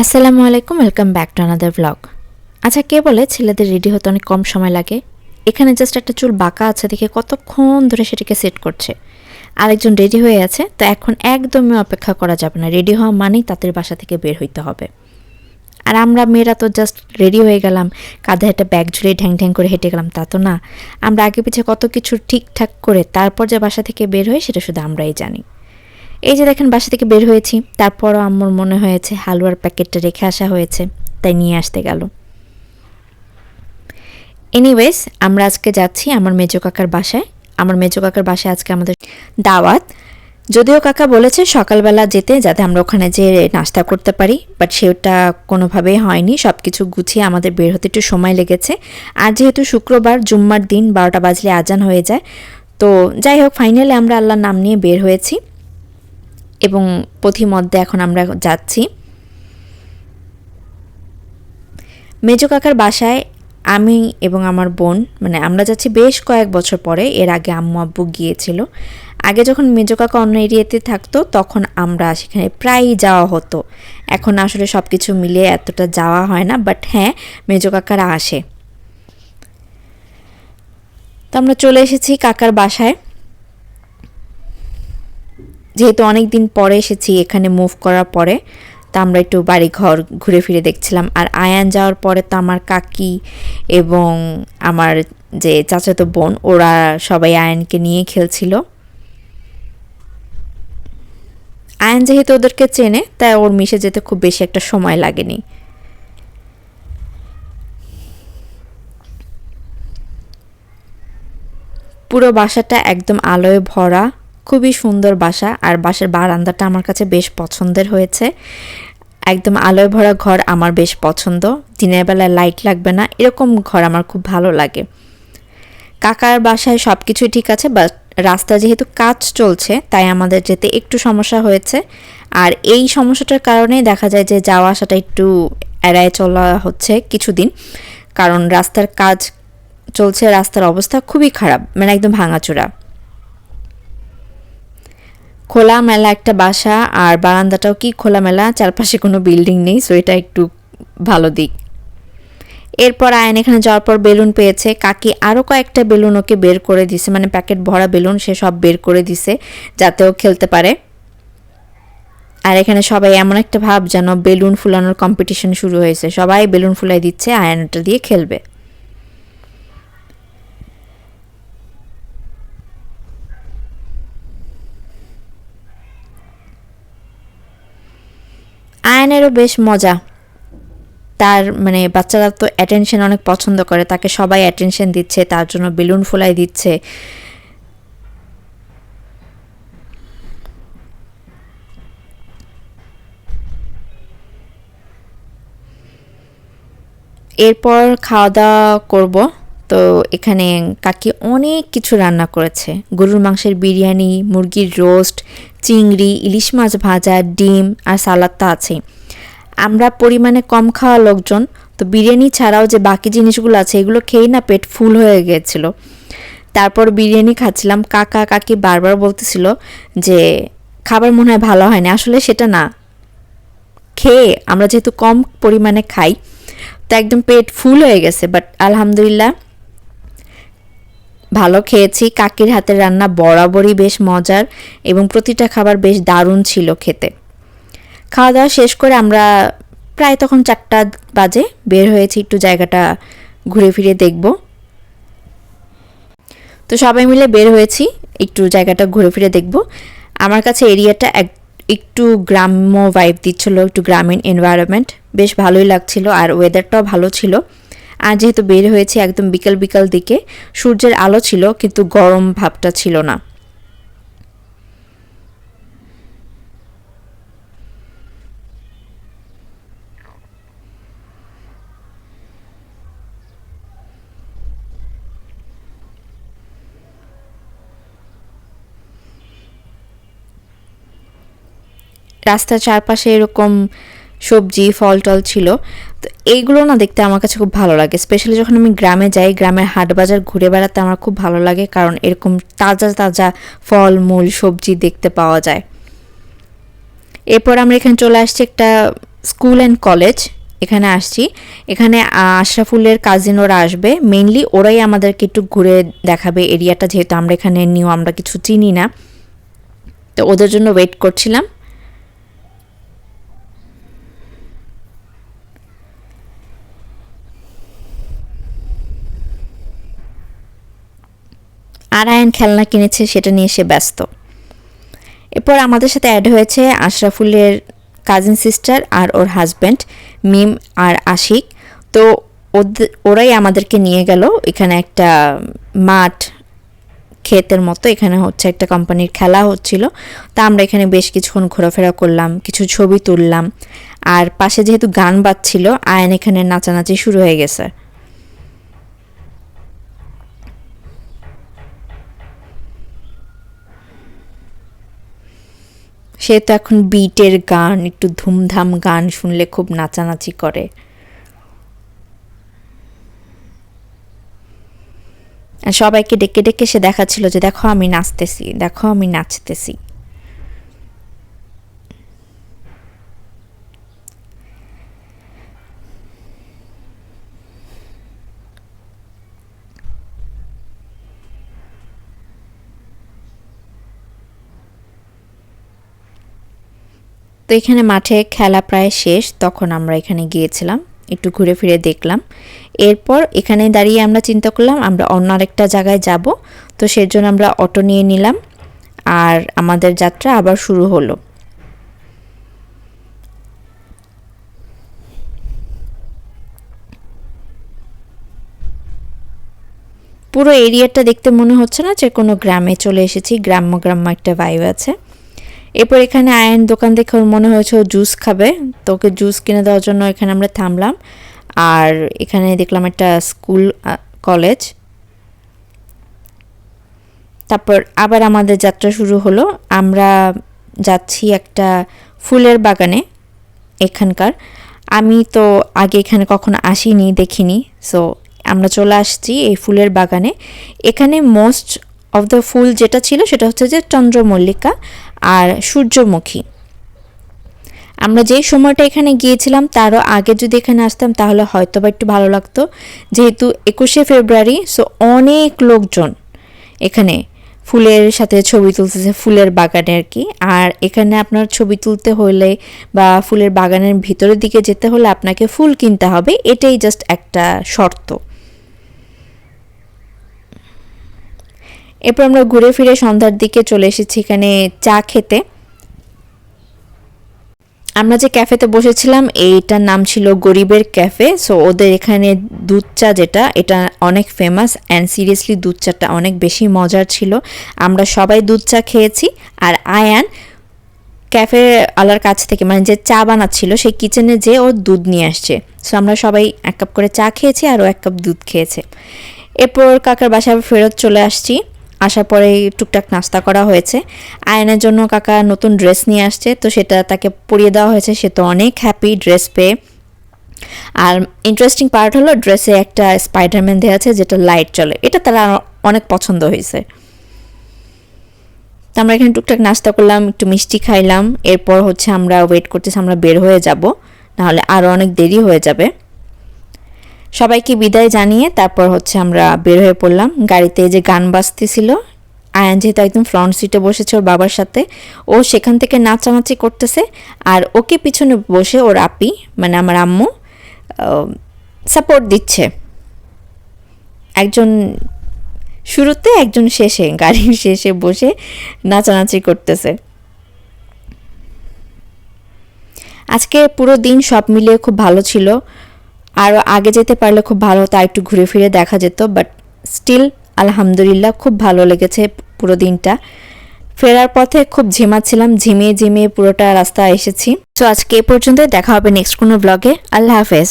আসসালামু আলাইকুম welcome back to another blog আচ্ছা কে বলে ছেলেদের রেডি হতে অনেক কম সময় লাগে? এখানে জাস্ট একটা চুল বাঁকা আছে দেখে কতক্ষণ ধরে সেটাকে সেট করছে। আরেকজন রেডি হয়ে আছে, তো এখন একদমই অপেক্ষা করা যাবে না। রেডি হওয়া মানেই তাদের বাসা থেকে বের হইতে হবে। আর আমরা মেয়েরা তো জাস্ট রেডি হয়ে গেলাম, কাঁধে একটা ব্যাগ ঝুলিয়ে ঢ্যাং ঢ্যাং করে হেঁটে গেলাম, তা তো না। আমরা আগে পিছিয়ে কত কিছু ঠিকঠাক করে তারপর যে বাসা থেকে বের হই, সেটা শুধু আমরাই জানি। এই যে দেখেন বাসা থেকে বের হয়েছি, তারপরও আম্মুর মনে হয়েছে হালুয়ার প্যাকেটটা রেখে আসা হয়েছে, তাই নিয়ে আসতে গেল। এনিওয়েজ আমরা আজকে যাচ্ছি আমার মেজো কাকার বাসায়। আমার মেজো কাকার বাসায় আজকে আমাদের দাওয়াত। যদিও কাকা বলেছে সকালবেলা যেতে যাতে আমরা ওখানে যে নাস্তা করতে পারি বাট সেটা কোনোভাবেই হয়নি। সব কিছু গুছিয়ে আমাদের বের হতে একটু সময় লেগেছে। আর যেহেতু শুক্রবার, জুম্মার দিন, বারোটা বাজলে আজান হয়ে যায়, তো যাই হোক ফাইনালি আমরা আল্লাহর নাম নিয়ে বের হয়েছি। এবং পথিমধ্যে এখন আমরা যাচ্ছি। মেজো কাকার বাসায় আমি এবং আমার বোন মানে আমরা যাচ্ছি বেশ কয়েক বছর পরে, এর আগে আম্মু আব্বু গিয়েছিল। আগে যখন মেজো কাকা অন্য এরিয়াতে থাকতো, তখন আমরা সেখানে প্রায়ই যাওয়া হতো। এখন আসলে সব কিছু মিলিয়ে এতটা যাওয়া হয় না বাট হ্যাঁ মেজো কাকারা আসে। তো আমরা চলে এসেছি কাকার বাসায়। যেহেতু অনেক দিন পরে এসেছি, এখানে মুভ করার পরে, তা আমরা একটু বাড়ি ঘর ঘুরে ফিরে দেখছিলাম। আর আয়ান যাওয়ার পরে তো আমার কাকি এবং আমার যে চাচাতো বোন, ওরা সবাই আয়ানকে নিয়ে খেলছিল। আয়ান যেহেতু ওদেরকে চেনে, তাই ওর মিশে যেতে খুব বেশি একটা সময় লাগেনি। পুরো বাসাটা একদম আলোয় ভরা খুবই সুন্দর বাসা আর বাসার বারান্দাটা আমার কাছে বেশ পছন্দের হয়েছে। একদম আলোয় ভরা ঘর আমার বেশ পছন্দ। দিনের বেলায় লাইট লাগবে না, এরকম ঘর আমার খুব ভালো লাগে। কাকার বাসায় সব কিছুই ঠিক আছে বাট রাস্তা যেহেতু কাজ চলছে, তাই আমাদের যেতে একটু সমস্যা হয়েছে। আর এই সমস্যাটার কারণে দেখা যায় যে যাওয়া আসাটা একটু এড়ায় চলা হচ্ছে কিছুদিন। কারণ রাস্তার কাজ চলছে, রাস্তার অবস্থা খুবই খারাপ মানে একদম ভাঙাচোরা। খোলামেলা একটা বাসা আর বারান্দাটাও কি খোলামেলা? চারপাশে কোনো বিল্ডিং নেই সো এটা একটু ভালো দিক। এরপর আয়ন এখানে যাওয়ার পর বেলুন পেয়েছে। কাকি আরও কয়েকটা বেলুন ওকে বের করে দিছে মানে প্যাকেট ভরা বেলুন, সে সব বের করে দিছে, যাতে ও খেলতে পারে। আর এখানে সবাই এমন একটা ভাব যেন বেলুন ফুলানোর কম্পিটিশন শুরু হয়েছে। সবাই বেলুন ফুলাই দিচ্ছে আয়নটা দিয়ে খেলবে। আয়নেরও বেশ মজা। তার মানে বাচ্চারা তো অ্যাটেনশন অনেক পছন্দ করে, তাকে সবাই অ্যাটেনশন দিচ্ছে, তার জন্য বেলুন ফুলাই দিচ্ছে। এরপর খাওয়া দাওয়া করব। তো এখানে কাকি অনেক কিছু রান্না করেছে। গরুর মাংসের বিরিয়ানি, মুরগির রোস্ট চিংড়ি, ইলিশ মাছ ভাজা, ডিম আর সালাদ তো আছেই। আমরা পরিমাণে কম খাওয়া লোকজন, তো বিরিয়ানি ছাড়াও যে বাকি জিনিসগুলো আছে, এগুলো খেয়েই না পেট ফুল হয়ে গিয়েছিল তারপর বিরিয়ানি খাচ্ছিলাম। কাকা কাকি বারবার বলতেছিল যে, খাবার মনে হয় ভালো হয়নি। আসলে সেটা না। খেয়ে আমরা যেহেতু কম পরিমাণে খাই, তো একদম পেট ফুল হয়ে গেছে বাট আলহামদুলিল্লাহ ভালো খেয়েছি, কাকির হাতের রান্না বরাবরই বেশ মজার এবং প্রতিটা খাবার বেশ দারুণ ছিল খেতে। খাওয়া দাওয়া শেষ করে আমরা প্রায় তখন চারটা বাজে, বের হয়েছি একটু জায়গাটা ঘুরে ফিরে দেখব। তো সবাই মিলে বের হয়েছি, একটু জায়গাটা ঘুরে ফিরে দেখব। আমার কাছে এরিয়াটা এক, একটু গ্রাম্য ভাইব দিচ্ছিল, একটু গ্রামীণ এনভায়রনমেন্ট বেশ ভালোই লাগছিল আর ওয়েদারটাও ভালো ছিল। আর যেহেতু বের হয়েছে একদম বিকাল বিকাল দিকে, সূর্যের আলো ছিল, কিন্তু গরম ভাবটা ছিল না। রাস্তার চারপাশে এরকম সবজি ফল টল ছিল। তো এইগুলো না দেখতে আমার কাছে খুব ভালো লাগে। স্পেশালি যখন আমি গ্রামে যাই, গ্রামের হাট বাজার ঘুরে বেড়াতে আমার খুব ভালো লাগে কারণ এরকম তাজা তাজা ফল মূল সবজি দেখতে পাওয়া যায়। এরপর আমরা এখানে চলে আসছি একটা স্কুল অ্যান্ড কলেজ। এখানে আসছি। এখানে আশরাফুলের কাজিন ওরা আসবে। মেইনলি ওরাই আমাদেরকে একটু ঘুরে দেখাবে এরিয়াটা যেহেতু আমরা এখানে নিউ আমরা কিছু চিনি না। তো ওদের জন্য ওয়েট করছিলাম। আর আয়ন খেলনা কিনেছে, সেটা নিয়ে সে ব্যস্ত। এরপর আমাদের সাথে অ্যাড হয়েছে আশরাফুলের কাজিন সিস্টার আর ওর হাজব্যান্ড মিম আর আশিক। তো ওরাই আমাদেরকে নিয়ে গেল। এখানে একটা মাঠ, ক্ষেতের মতো। এখানে হচ্ছে একটা কোম্পানির খেলা হচ্ছিল। তা আমরা এখানে বেশ কিছুক্ষণ ঘোরাফেরা করলাম, কিছু ছবি তুললাম। আর পাশে যেহেতু গান বাজছিল, আয়ন এখানে নাচানাচি শুরু হয়ে গেছে। সে তো এখন বিটের গান, একটু ধুমধাম গান শুনলে খুব নাচানাচি করে। সবাইকে ডেকে ডেকে সে দেখাচ্ছিল যে, দেখো আমি নাচতেছি, দেখো আমি নাচতেছি। তো এখানে মাঠে খেলা প্রায় শেষ, তখন আমরা এখানে গিয়েছিলাম, একটু ঘুরে ফিরে দেখলাম। এরপর এখানে দাঁড়িয়ে আমরা চিন্তা করলাম, আমরা অন্য আরেকটা জায়গায় যাব, তো সেজন্য আমরা অটো নিয়ে নিলাম, আর আমাদের যাত্রা আবার শুরু হলো। পুরো এরিয়াটা দেখতে মনে হচ্ছে না যে কোনো গ্রামে চলে এসেছি, গ্রাম্য গ্রাম্য একটা ভাইব আছে। এরপর এখানে আয়ন দোকান দেখে ওর মনে হয়েছে ও জুস খাবে। তো ওকে জুস কিনে দেওয়ার জন্য এখানে আমরা থামলাম। আর এখানে দেখলাম একটা স্কুল কলেজ। তারপর আবার আমাদের যাত্রা শুরু হলো। আমরা যাচ্ছি একটা ফুলের বাগানে এখানকার। আমি তো আগে এখানে কখনো আসিনি, দেখিনি। সো আমরা চলে আসছি এই ফুলের বাগানে। এখানে মোস্ট অফ দ্য ফুল যেটা ছিল সেটা হচ্ছে যে চন্দ্রমল্লিকা। আর সূর্যমুখী। আমরা যেই সময়টা এখানে গিয়েছিলাম, তারও আগে যদি এখানে আসতাম, তাহলে হয়তো বা একটু ভালো লাগতো। যেহেতু একুশে ফেব্রুয়ারি সো অনেক লোকজন এখানে ফুলের সাথে ছবি তুলতেছে, ফুলের বাগানে আর কি। আর এখানে আপনার ছবি তুলতে হলে বা ফুলের বাগানের ভিতরের দিকে যেতে হলে আপনাকে ফুল কিনতে হবে, এটাই জাস্ট একটা শর্ত। এরপর আমরা ঘুরে ফিরে সন্ধ্যার দিকে চলে এসেছি এখানে চা খেতে। আমরা যে ক্যাফেতে বসেছিলাম, এইটার নাম ছিল গরিবের ক্যাফে। সো ওদের এখানে দুধ চা যেটা, এটা অনেক ফেমাস অ্যান্ড সিরিয়াসলি দুধ চাটা অনেক বেশি মজার ছিল। আমরা সবাই দুধ চা খেয়েছি আর আয়ান ক্যাফে আলার কাছ থেকে মানে যে চা বানাচ্ছিল, সেই কিচেনে যে ও দুধ নিয়ে আসছে। সো আমরা সবাই এক কাপ করে চা খেয়েছি আর ও এক কাপ দুধ খেয়েছে। এরপর কাকার বাসায় ফেরত চলে আসছি। আসার পরে টুকটাক নাস্তা করা হয়েছে। আয়নের জন্য কাকা নতুন ড্রেস নিয়ে আসছে, তো সেটা তাকে পরিয়ে দেওয়া হয়েছে। সে তো অনেক হ্যাপি ড্রেস পেয়ে। আর ইন্টারেস্টিং পার্ট হলো, ড্রেসে একটা স্পাইডারম্যান দেওয়া আছে, যেটা লাইট চলে। এটা তারা অনেক পছন্দ হয়েছে। তো আমরা এখানে টুকটাক নাস্তা করলাম, একটু মিষ্টি খাইলাম। এরপর হচ্ছে আমরা ওয়েট করতেছি, আমরা বের হয়ে যাব। নাহলে আরও অনেক দেরি হয়ে যাবে। সবাইকে বিদায় জানিয়ে তারপর হচ্ছে আমরা বের হয়ে পড়লাম। গাড়িতে যে গান বাজতেছিল, আয়ান যেহেতু একদম ফ্রন্ট সিটে বসেছে ওর বাবার সাথে, ও সেখান থেকে নাচানাচি করতেছে আর ওকে পিছনে বসে ওর আপি মানে আমার আম্মু সাপোর্ট দিচ্ছে। একজন শুরুতে, একজন শেষে, গাড়ির শেষে বসে নাচানাচি করতেছে। আজকে পুরো দিন সব মিলিয়ে খুব ভালো ছিল। আরও আগে যেতে পারলে খুব ভালো হতো আর একটু ঘুরে ফিরে দেখা যেত বাট স্টিল আলহামদুলিল্লাহ খুব ভালো লেগেছে পুরো দিনটা। ফেরার পথে খুব ঝিমাচ্ছিলাম, ঝিমিয়ে ঝিমিয়ে পুরোটা রাস্তা এসেছি। তো আজকে এ পর্যন্ত দেখা হবে নেক্সট কোনো ব্লগে আল্লাহ হাফেজ।